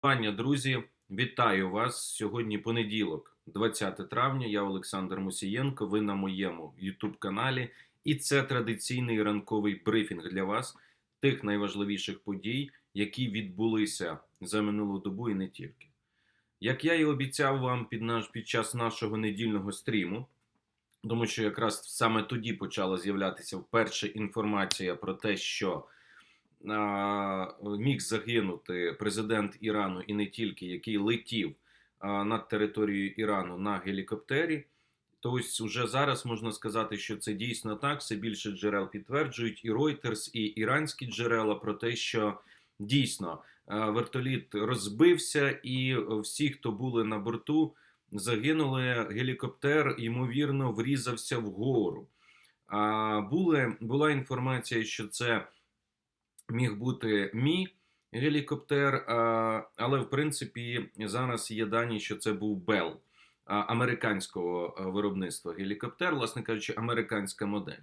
Пані, друзі, вітаю вас. Сьогодні понеділок, 20 травня. Я Олександр Мусієнко. Ви на моєму youtube каналі, і це традиційний ранковий брифінг для вас тих найважливіших подій, які відбулися за минулу добу і не тільки. Як я і обіцяв вам під наш під час нашого недільного стріму, тому що якраз саме тоді почала з'являтися вперше інформація про те, що міг загинути президент Ірану і не тільки, який летів над територією Ірану на гелікоптері. То ось уже зараз можна сказати, що це дійсно так. Все більше джерел підтверджують і Reuters, і іранські джерела про те, що дійсно вертоліт розбився, і всі, хто були на борту, загинули. Гелікоптер ймовірно врізався вгору. А були, була інформація, що це міг бути мій гелікоптер, але в принципі зараз є дані, що це був Bell американського виробництва гелікоптер, власне кажучи, американська модель.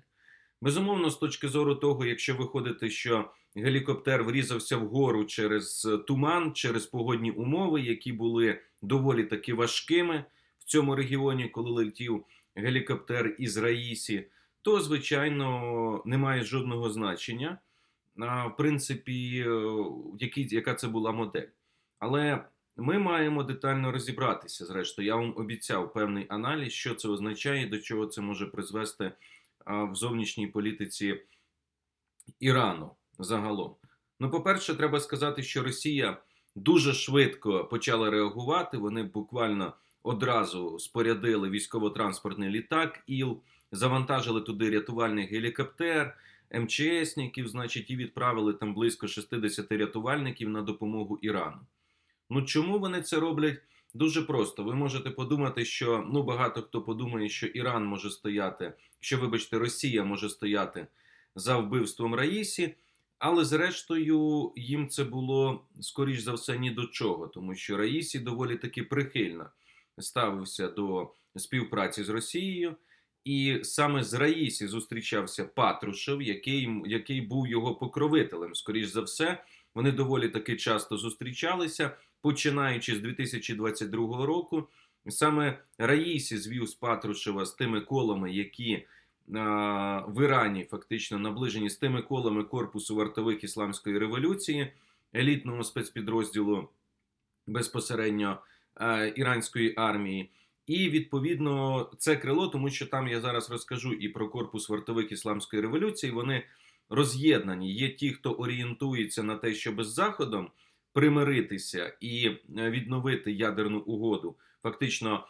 Безумовно, з точки зору того, якщо виходити, що гелікоптер врізався вгору через туман, через погодні умови, які були доволі таки важкими в цьому регіоні, коли летів гелікоптер із Раїсі, то звичайно немає жодного значення в принципі, е, які, яка це була модель. Але ми маємо детально розібратися. Зрештою, я вам обіцяв певний аналіз, що це означає, до чого це може призвести в зовнішній політиці Ірану загалом. Ну, по-перше, треба сказати, що Росія дуже швидко почала реагувати. Вони буквально одразу спорядили військово-транспортний літак, ІЛ, завантажили туди рятувальний гелікоптер. МЧСників, значить, і відправили там близько 60 рятувальників на допомогу Ірану. Ну чому вони це роблять? Дуже просто. Ви можете подумати, що ну багато хто подумає, що Іран може стояти, що, вибачте, Росія може стояти за вбивством Раїсі, але зрештою їм це було скоріш за все ні до чого, тому що Раїсі доволі таки прихильно ставився до співпраці з Росією. І саме з Раїсі зустрічався Патрушев, який який був його покровителем. Скоріш за все, вони доволі таки часто зустрічалися, починаючи з 2022 року. Саме Раїсі звів з Патрушева з тими колами, які а, в Ірані фактично наближені з тими колами корпусу вартових ісламської революції, елітного спецпідрозділу безпосередньо а, іранської армії. І відповідно це крило, тому що там я зараз розкажу і про корпус вартових ісламської революції. Вони роз'єднані. Є ті, хто орієнтується на те, щоб з заходом примиритися і е, відновити ядерну угоду, фактично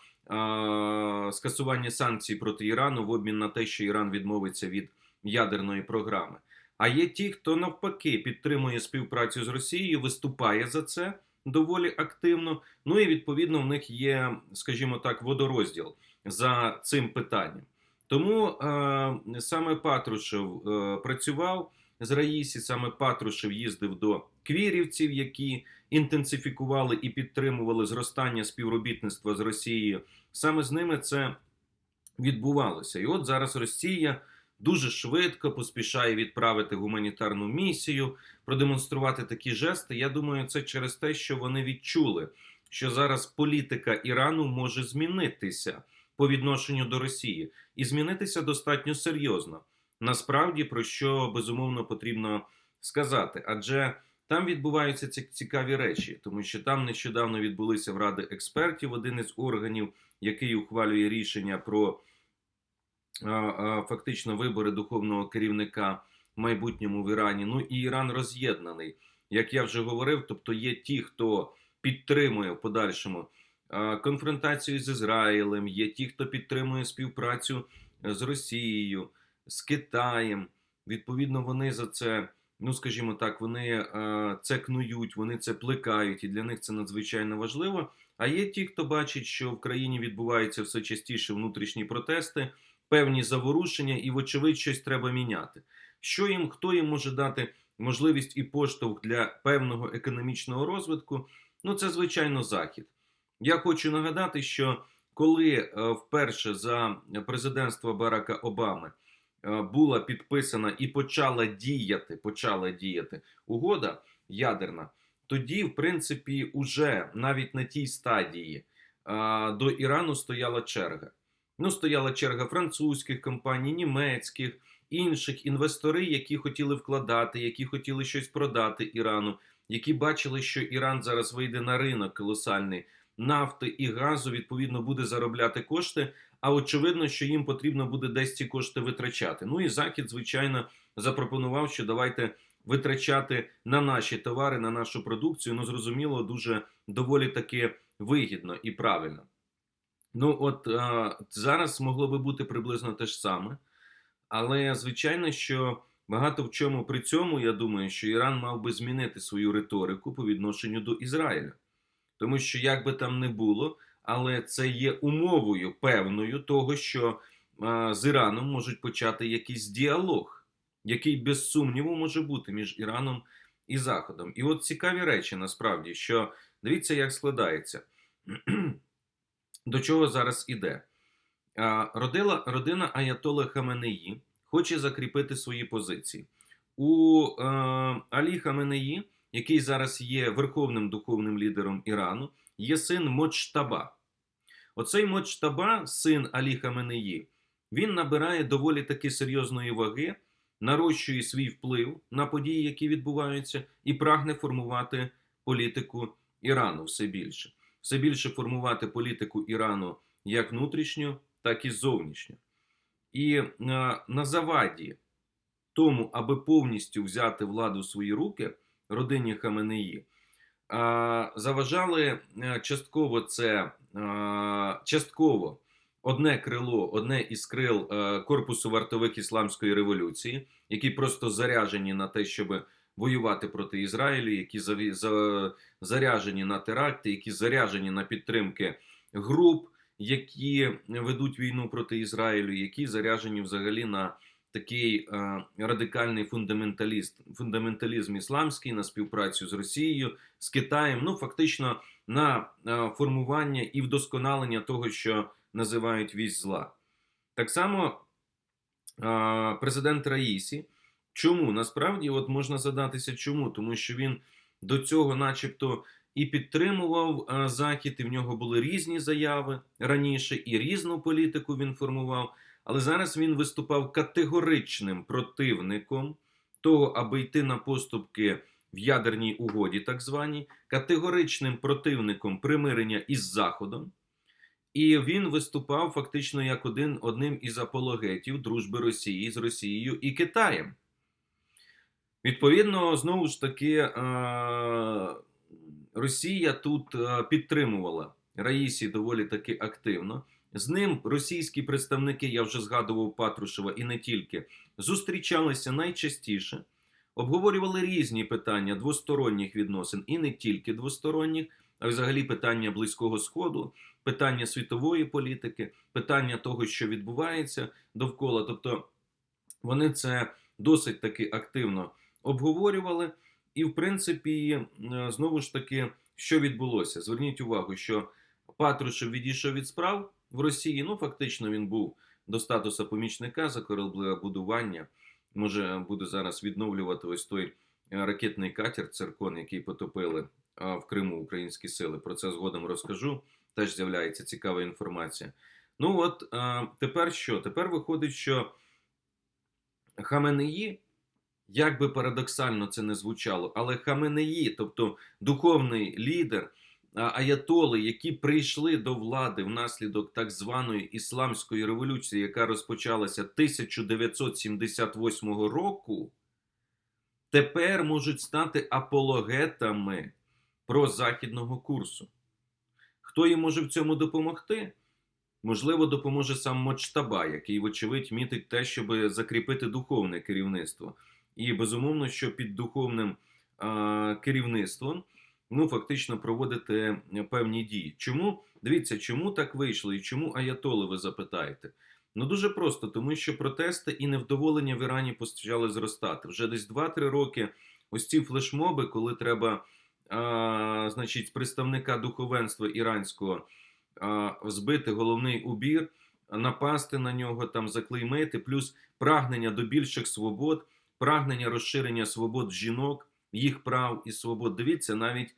скасування санкцій проти Ірану в обмін на те, що Іран відмовиться від ядерної програми. А є ті, хто навпаки підтримує співпрацю з Росією, виступає за це доволі активно. Ну і відповідно в них є, скажімо так, водорозділ за цим питанням. Тому е, саме Патрушев е, працював з Раїсі, саме Патрушев їздив до квірівців, які інтенсифікували і підтримували зростання співробітництва з Росією. Саме з ними це відбувалося. І от зараз Росія дуже швидко поспішає відправити гуманітарну місію, продемонструвати такі жести. Я думаю, це через те, що вони відчули, що зараз політика Ірану може змінитися по відношенню до Росії і змінитися достатньо серйозно. Насправді про що безумовно потрібно сказати, адже там відбуваються ці цікаві речі, тому що там нещодавно відбулися в ради експертів один із органів, який ухвалює рішення про фактично вибори духовного керівника в майбутньому в Ірані. Ну і Іран роз'єднаний. Як я вже говорив, тобто є ті, хто підтримує в подальшому конфронтацію з Ізраїлем, є ті, хто підтримує співпрацю з Росією, з Китаєм. Відповідно, вони за це. Ну, скажімо так, вони це кнують, вони це плекають, і для них це надзвичайно важливо. А є ті, хто бачить, що в країні відбуваються все частіше внутрішні протести, певні заворушення, і, вочевидь, щось треба міняти. Що їм, хто їм може дати можливість і поштовх для певного економічного розвитку? Ну, це звичайно захід. Я хочу нагадати, що коли е, вперше за президентства Барака Обами е, була підписана і почала діяти, почала діяти угода ядерна, тоді, в принципі, уже навіть на тій стадії до Ірану стояла черга. Ну, стояла черга французьких компаній, німецьких, інших інвестори, які хотіли вкладати, які хотіли щось продати Ірану, які бачили, що Іран зараз вийде на ринок колосальний нафти і газу, відповідно, буде заробляти кошти. А очевидно, що їм потрібно буде десь ці кошти витрачати. Ну і Захід, звичайно, запропонував, що давайте витрачати на наші товари, на нашу продукцію. Ну, зрозуміло, дуже доволі таки вигідно і правильно. Ну, от а, зараз могло би бути приблизно те ж саме. Але звичайно, що багато в чому при цьому, я думаю, що Іран мав би змінити свою риторику по відношенню до Ізраїля. Тому що, як би там не було, але це є умовою певною того, що а, з Іраном можуть почати якийсь діалог, який без сумніву може бути між Іраном і Заходом. І от цікаві речі насправді, що дивіться, як складається. До чого зараз іде? Родила, родина Аятоли Хаменеї хоче закріпити свої позиції. У е, Алі Хаменеї, який зараз є верховним духовним лідером Ірану, є син Моджтаба. Оцей Моджтаба, син Алі Хаменеї, він набирає доволі таки серйозної ваги, нарощує свій вплив на події, які відбуваються, і прагне формувати політику Ірану все більше. Все більше формувати політику Ірану як внутрішню, так і зовнішню. І е, на заваді тому, аби повністю взяти владу в свої руки родині Хаменеї, е, заважали е, частково це частково одне крило, одне із крил корпусу вартових ісламської революції, які просто заряжені на те, щоб воювати проти Ізраїлю, які заряжені на теракти, які заряжені на підтримки груп, які ведуть війну проти Ізраїлю, які заряжені взагалі на такий е, радикальний фундаменталіст, фундаменталізм ісламський, на співпрацю з Росією, з Китаєм, ну фактично на е, формування і вдосконалення того, що називають вісь зла. Так само е, президент Раїсі. Чому насправді от можна задатися, чому? Тому що він до цього, начебто, і підтримував е, захід, і в нього були різні заяви раніше, і різну політику він формував. Але зараз він виступав категоричним противником того, аби йти на поступки в ядерній угоді, так званій, категоричним противником примирення із Заходом. І він виступав фактично як один одним із апологетів дружби Росії з Росією і Китаєм. Відповідно, знову ж таки, е, Росія тут е, підтримувала Раїсі доволі таки активно. З ним російські представники, я вже згадував Патрушева і не тільки, зустрічалися найчастіше, обговорювали різні питання двосторонніх відносин і не тільки двосторонніх, а взагалі питання Близького Сходу, питання світової політики, питання того, що відбувається довкола. Тобто вони це досить таки активно обговорювали. І, в принципі, е, знову ж таки, що відбулося? Зверніть увагу, що Патрушев відійшов від справ в Росії. Ну, фактично, він був до статусу помічника за кораблебудування. Може, буде зараз відновлювати ось той е, ракетний катер циркон, який потопили в Криму українські сили. Про це згодом розкажу. Теж з'являється цікава інформація. Ну от тепер що? Тепер виходить, що Хаменеї, як би парадоксально це не звучало, але Хаменеї, тобто духовний лідер, аятоли, які прийшли до влади внаслідок так званої ісламської революції, яка розпочалася 1978 року, тепер можуть стати апологетами прозахідного курсу. Хто їм може в цьому допомогти? Можливо, допоможе сам Мочтаба, який, вочевидь, мітить те, щоб закріпити духовне керівництво. І безумовно, що під духовним керівництвом ну, фактично проводити певні дії. Чому? Дивіться, чому так вийшло і чому аятоли, ви запитаєте? Ну дуже просто, тому що протести і невдоволення в Ірані почали зростати. Вже десь 2-3 роки ось ці флешмоби, коли треба, а, значить, представника духовенства іранського а, збити головний убір, напасти на нього, там заклеймити, плюс прагнення до більших свобод, прагнення розширення свобод жінок їх прав і свобод. Дивіться, навіть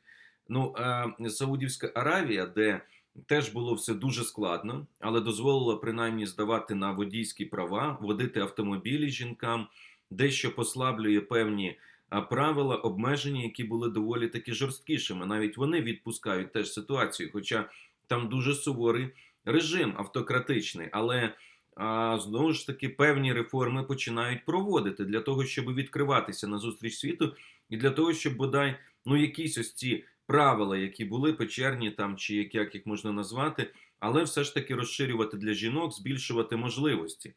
ну, е, Саудівська Аравія, де теж було все дуже складно, але дозволила принаймні здавати на водійські права, водити автомобілі жінкам, дещо послаблює певні а, правила, обмеження, які були доволі таки жорсткішими. Навіть вони відпускають теж ситуацію, хоча там дуже суворий режим автократичний, але а, знову ж таки певні реформи починають проводити для того, щоб відкриватися на зустріч світу, і для того, щоб бодай ну якісь ось ці правила, які були печерні там, чи як, як їх можна назвати, але все ж таки розширювати для жінок, збільшувати можливості.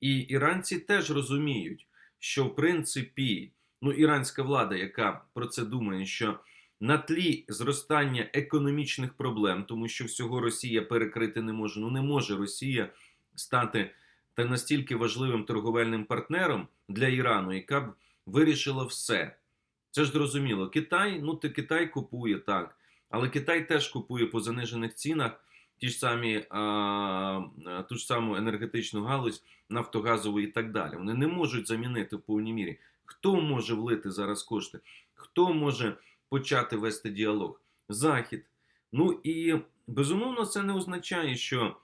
І іранці теж розуміють, що в принципі ну, іранська влада, яка про це думає, що на тлі зростання економічних проблем, тому що всього Росія перекрити не може. Ну не може Росія стати та настільки важливим торговельним партнером для Ірану, яка б вирішила все. Це ж зрозуміло. Китай, ну ти Китай купує так, але Китай теж купує по занижених цінах ті ж самі а, ту ж саму енергетичну галузь, нафтогазову і так далі. Вони не можуть замінити в повній мірі. Хто може влити зараз кошти? Хто може почати вести діалог? Захід. Ну і безумовно, це не означає, що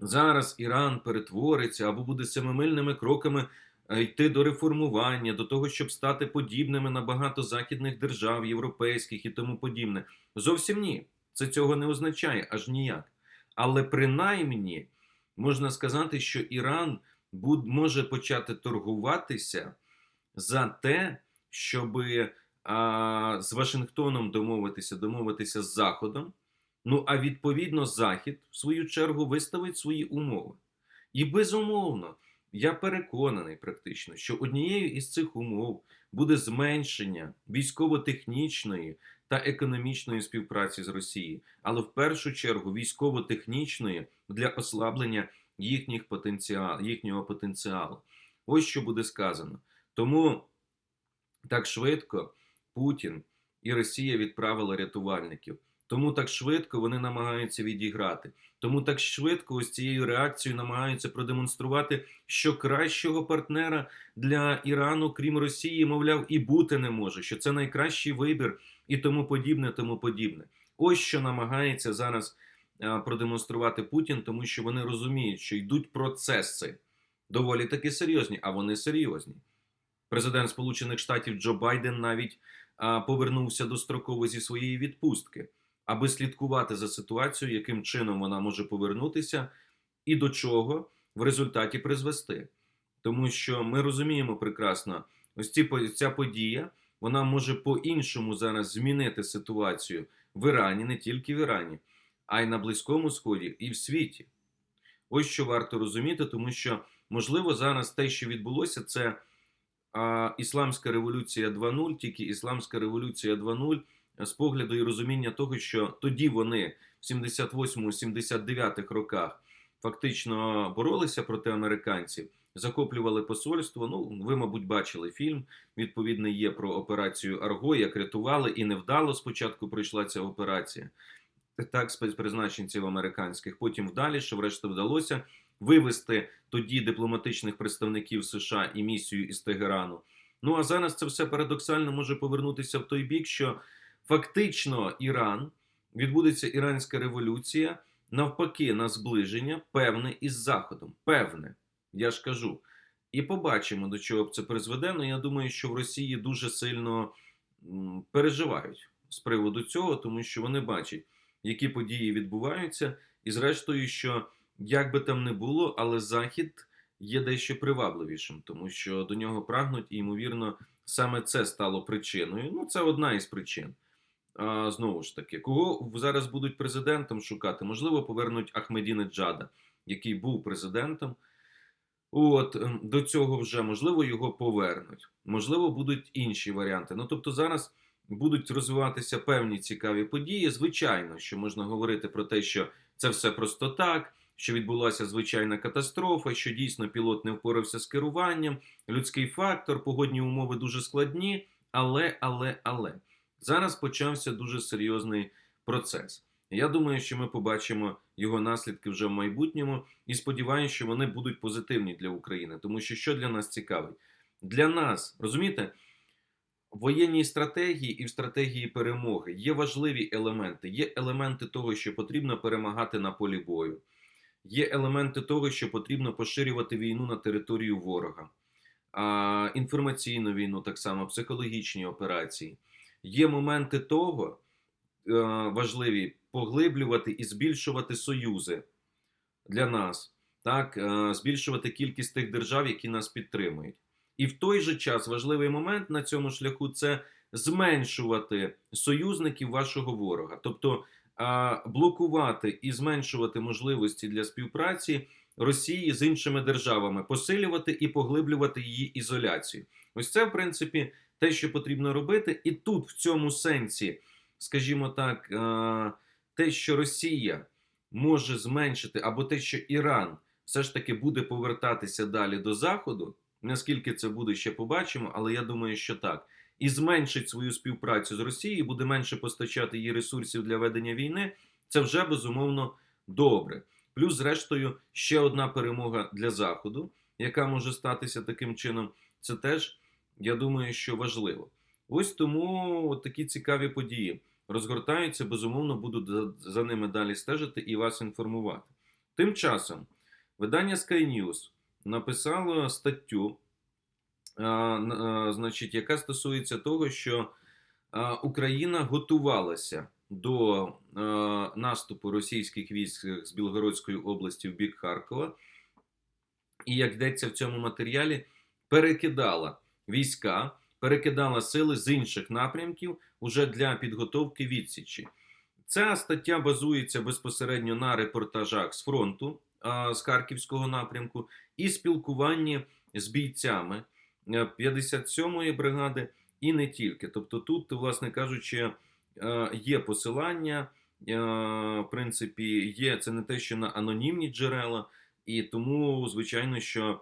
зараз Іран перетвориться або буде семимильними кроками е, йти до реформування, до того, щоб стати подібними на багато західних держав, європейських і тому подібне. Зовсім ні. Це цього не означає аж ніяк. Але принаймні можна сказати, що Іран може почати торгуватися за те, щоб а, з Вашингтоном домовитися, домовитися з Заходом. Ну а відповідно, Захід, в свою чергу, виставить свої умови. І безумовно, я переконаний практично, що однією із цих умов буде зменшення військово-технічної та економічної співпраці з Росією, але в першу чергу військово-технічної для ослаблення їхніх потенціал, їхнього потенціалу. Ось що буде сказано. Тому так швидко Путін і Росія відправили рятувальників. Тому так швидко вони намагаються відіграти. Тому так швидко ось цією реакцією намагаються продемонструвати, що кращого партнера для Ірану, крім Росії, мовляв, і бути не може, що це найкращий вибір і тому подібне, тому подібне. Ось що намагається зараз продемонструвати Путін, тому що вони розуміють, що йдуть процеси доволі таки серйозні, а вони серйозні. Президент Сполучених Штатів Джо Байден навіть повернувся достроково зі своєї відпустки аби слідкувати за ситуацією, яким чином вона може повернутися, і до чого в результаті призвести. Тому що ми розуміємо прекрасно, ось ці, ця подія вона може по-іншому зараз змінити ситуацію в Ірані, не тільки в Ірані, а й на Близькому Сході, і в світі. Ось що варто розуміти, тому що, можливо, зараз те, що відбулося, це а, Ісламська революція 2.0, тільки Ісламська революція 2.0 з погляду і розуміння того, що тоді вони в 78-79 роках фактично боролися проти американців, захоплювали посольство. Ну, ви, мабуть, бачили фільм. Відповідний є про операцію Арго, як рятували, і невдало спочатку пройшла ця операція. Так, спецпризначенців американських, потім вдалі, що врешті вдалося вивести тоді дипломатичних представників США і місію із Тегерану. Ну а зараз це все парадоксально може повернутися в той бік, що фактично Іран відбудеться іранська революція, навпаки, на зближення певне із Заходом. Певне, я ж кажу. І побачимо, до чого б це призведе. Ну, я думаю, що в Росії дуже сильно переживають з приводу цього, тому що вони бачать, які події відбуваються, і зрештою, що як би там не було, але Захід є дещо привабливішим, тому що до нього прагнуть, і ймовірно, саме це стало причиною. Ну, це одна із причин. Знову ж таки, кого зараз будуть президентом шукати? Можливо, повернуть Ахмедінеджада, який був президентом. От ем, до цього вже можливо його повернуть. Можливо, будуть інші варіанти. Ну тобто, зараз будуть розвиватися певні цікаві події. Звичайно, що можна говорити про те, що це все просто так, що відбулася звичайна катастрофа, що дійсно пілот не впорався з керуванням, людський фактор, погодні умови дуже складні. Але, але, але зараз почався дуже серйозний процес. Я думаю, що ми побачимо його наслідки вже в майбутньому, і сподіваюся, що вони будуть позитивні для України. Тому що що для нас цікавить? Для нас, розумієте, В воєнній стратегії і в стратегії перемоги є важливі елементи. Є елементи того, що потрібно перемагати на полі бою. Є елементи того, що потрібно поширювати війну на територію ворога, інформаційну війну, так само, психологічні операції. Є моменти того, е, важливі поглиблювати і збільшувати союзи для нас, так, е, збільшувати кількість тих держав, які нас підтримують. І в той же час важливий момент на цьому шляху це зменшувати союзників вашого ворога, тобто блокувати і зменшувати можливості для співпраці Росії з іншими державами, посилювати і поглиблювати її ізоляцію. Ось це, в принципі, те, що потрібно робити, і тут в цьому сенсі, скажімо так, те, що Росія може зменшити, або те, що Іран все ж таки буде повертатися далі до Заходу. Наскільки це буде, ще побачимо, але я думаю, що так. І зменшить свою співпрацю з Росією, буде менше постачати їй ресурсів для ведення війни. Це вже безумовно добре. Плюс, зрештою, ще одна перемога для Заходу, яка може статися таким чином. Це теж, я думаю, що важливо. Ось тому от такі цікаві події розгортаються. Безумовно, буду за- ними далі стежити і вас інформувати. Тим часом, видання Sky News написало статтю, значить, яка стосується того, що Україна готувалася до наступу російських військ з Білгородської області в бік Харкова, і як йдеться в цьому матеріалі, перекидала війська, перекидала сили з інших напрямків уже для підготовки відсічі. Ця стаття базується безпосередньо на репортажах з фронту з Харківського напрямку і спілкуванні з бійцями е, 57-ї бригади і не тільки. Тобто, тут, власне кажучи, е, є посилання, е, в принципі, є це не те, що на анонімні джерела, і тому, звичайно, що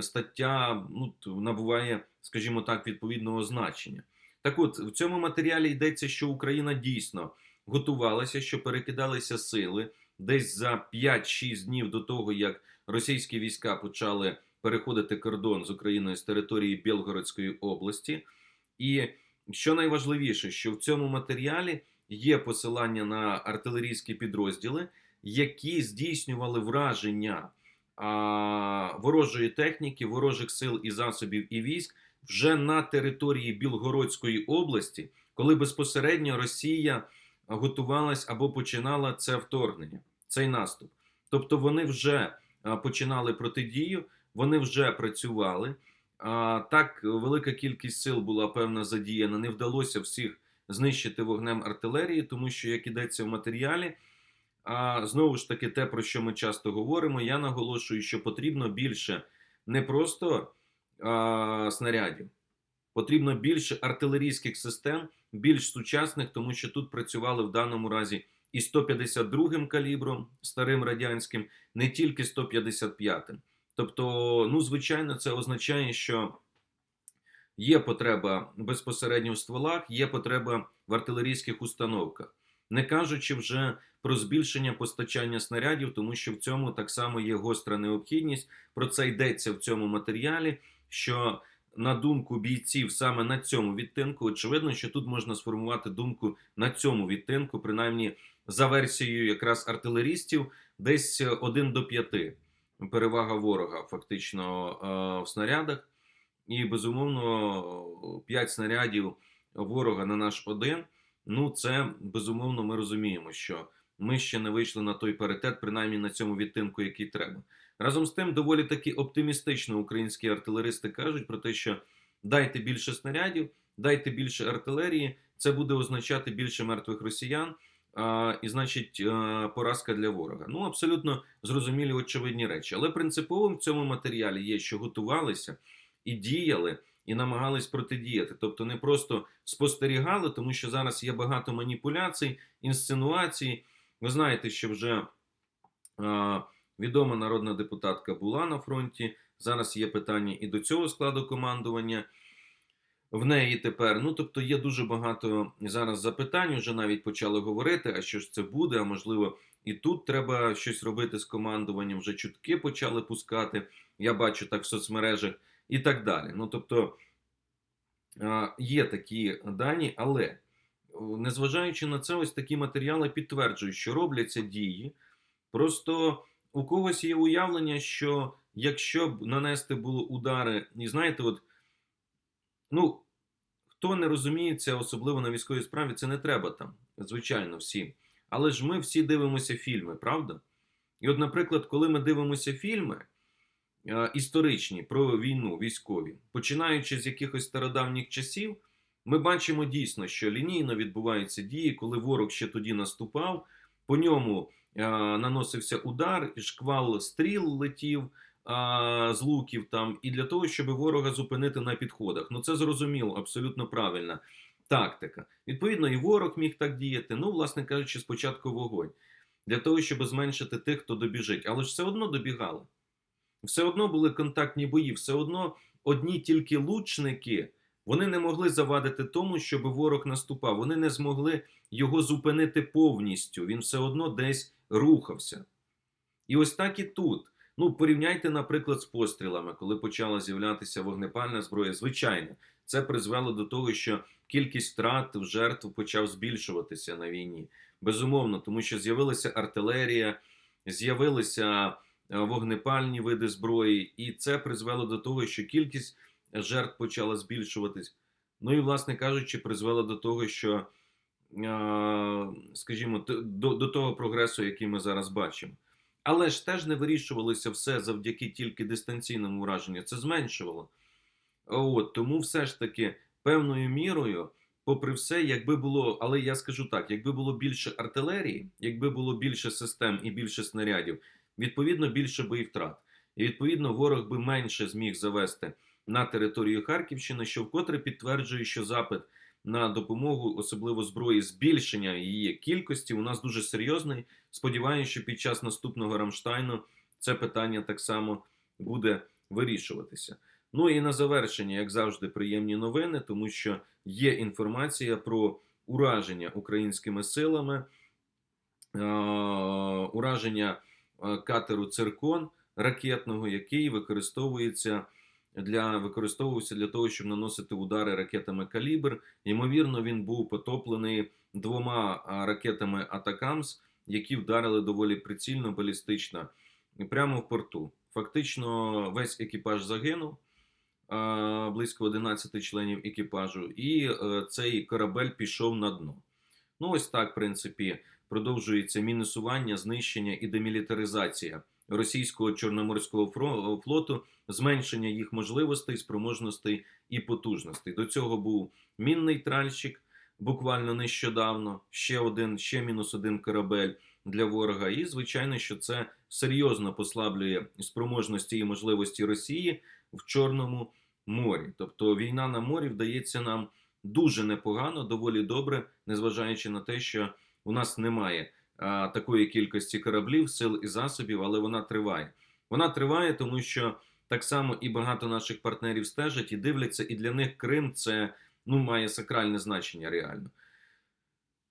стаття ну, набуває, скажімо так, відповідного значення. Так от, в цьому матеріалі йдеться, що Україна дійсно готувалася, що перекидалися сили десь за 5-6 днів до того, як російські війська почали переходити кордон з Україною з території Білгородської області. І що найважливіше, що в цьому матеріалі є посилання на артилерійські підрозділи, які здійснювали враження а, ворожої техніки, ворожих сил і засобів і військ вже на території Білгородської області, коли безпосередньо Росія готувалась або починала це вторгнення, цей наступ. Тобто вони вже починали протидію, вони вже працювали. Так, велика кількість сил була певна задіяна. Не вдалося всіх знищити вогнем артилерії, тому що, як ідеться в матеріалі, а, знову ж таки, те, про що ми часто говоримо, я наголошую, що потрібно більше не просто снарядів, потрібно більше артилерійських систем, більш сучасних, тому що тут працювали в даному разі і 152 калібром старим радянським, не тільки 155. Тобто, ну, звичайно, це означає, що є потреба безпосередньо в стволах, є потреба в артилерійських установках, не кажучи вже про збільшення постачання снарядів, тому що в цьому так само є гостра необхідність. Про це йдеться в цьому матеріалі. Що на думку бійців саме на цьому відтинку, очевидно, що тут можна сформувати думку на цьому відтинку, принаймні за версією якраз артилерістів, десь 1 до 5 перевага ворога фактично е, в снарядах. І безумовно 5 снарядів ворога на наш один. Ну, це безумовно ми розуміємо, що ми ще не вийшли на той паритет, принаймні на цьому відтинку, який треба. Разом з тим, доволі таки оптимістично українські артилеристи кажуть про те, що дайте більше снарядів, дайте більше артилерії. Це буде означати більше мертвих росіян, а, і значить а, поразка для ворога. Ну абсолютно зрозумілі очевидні речі. Але принциповим в цьому матеріалі є, що готувалися і діяли, і намагались протидіяти. Тобто не просто спостерігали, тому що зараз є багато маніпуляцій, інсценуацій. Ви знаєте, що вже. А, Відома народна депутатка була на фронті. Зараз є питання і до цього складу командування. В неї тепер. Ну, тобто, є дуже багато зараз запитань. Вже навіть почали говорити, а що ж це буде? А можливо, і тут треба щось робити з командуванням. Вже чутки почали пускати. Я бачу так в соцмережах і так далі. Ну, тобто, Є такі дані, але незважаючи на це, ось такі матеріали підтверджують, що робляться дії. Просто у когось є уявлення, що якщо б нанести було удари, і знаєте, от ну хто не розуміється, особливо на військовій справі, це не треба там, звичайно, всі. Але ж ми всі дивимося фільми, правда? І от, наприклад, коли ми дивимося фільми е, історичні про війну, військові, починаючи з якихось стародавніх часів, ми бачимо дійсно, що лінійно відбуваються дії, коли ворог ще тоді наступав, по ньому наносився удар, і шквал стріл летів з луків там, і для того, щоб ворога зупинити на підходах. Ну це зрозуміло, абсолютно правильна тактика. Відповідно, і ворог міг так діяти. Ну, власне кажучи, спочатку вогонь. Для того, щоб зменшити тих, хто добіжить. Але ж все одно добігали. Все одно були контактні бої, все одно одні тільки лучники. Вони не могли завадити тому, щоб ворог наступав. Вони не змогли його зупинити повністю. Він все одно десь рухався. І ось так і тут. Ну, порівняйте, наприклад, з пострілами, коли почала з'являтися вогнепальна зброя. Звичайно, це призвело до того, що кількість втрат в жертв почав збільшуватися на війні. Безумовно, тому що з'явилася артилерія, з'явилися е, вогнепальні види зброї, і це призвело до того, що кількість жертв почала збільшуватись. Ну і, власне кажучи, призвело до того, що, е, скажімо, до, до того прогресу, який ми зараз бачимо. Але ж теж не вирішувалося все завдяки тільки дистанційному враженню. Це зменшувало. От, тому все ж таки певною мірою, попри все, якби було, але я скажу так: якби було більше артилерії, якби було більше систем і більше снарядів, відповідно більше би і втрат. І відповідно ворог би менше зміг завести на територію Харківщини, що вкотре підтверджує, що запит на допомогу, особливо зброї, збільшення її кількості, у нас дуже серйозний. Сподіваюся, що під час наступного Рамштайну це питання так само буде вирішуватися. Ну і на завершення, як завжди, приємні новини, тому що є інформація про ураження українськими силами, ураження е, катеру Циркон ракетного, який використовується для використовувався для того, щоб наносити удари ракетами Калібр. Ймовірно, він був потоплений двома ракетами Атакамс, які вдарили доволі прицільно, балістично прямо в порту. Фактично, весь екіпаж загинув. Близько 11 членів екіпажу, і е, цей корабель пішов на дно. Ну, ось так, в принципі, продовжується мінусування, знищення і демілітаризація російського чорноморського флоту, зменшення їх можливостей, спроможностей і потужностей. До цього був мінний тральщик буквально нещодавно, ще один, ще мінус один корабель для ворога. І звичайно, що це серйозно послаблює спроможності і можливості Росії в Чорному морі. Тобто війна на морі вдається нам дуже непогано, доволі добре, незважаючи на те, що у нас немає такої кількості кораблів, сил і засобів, але вона триває. Вона триває, тому що так само і багато наших партнерів стежать і дивляться, і для них Крим це ну, має сакральне значення реально.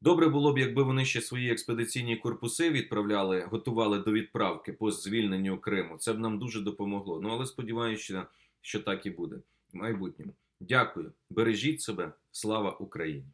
Добре було б, якби вони ще свої експедиційні корпуси відправляли, готували до відправки по звільненню Криму. Це б нам дуже допомогло. Ну але сподіваюся, що так і буде в майбутньому. Дякую, бережіть себе, слава Україні!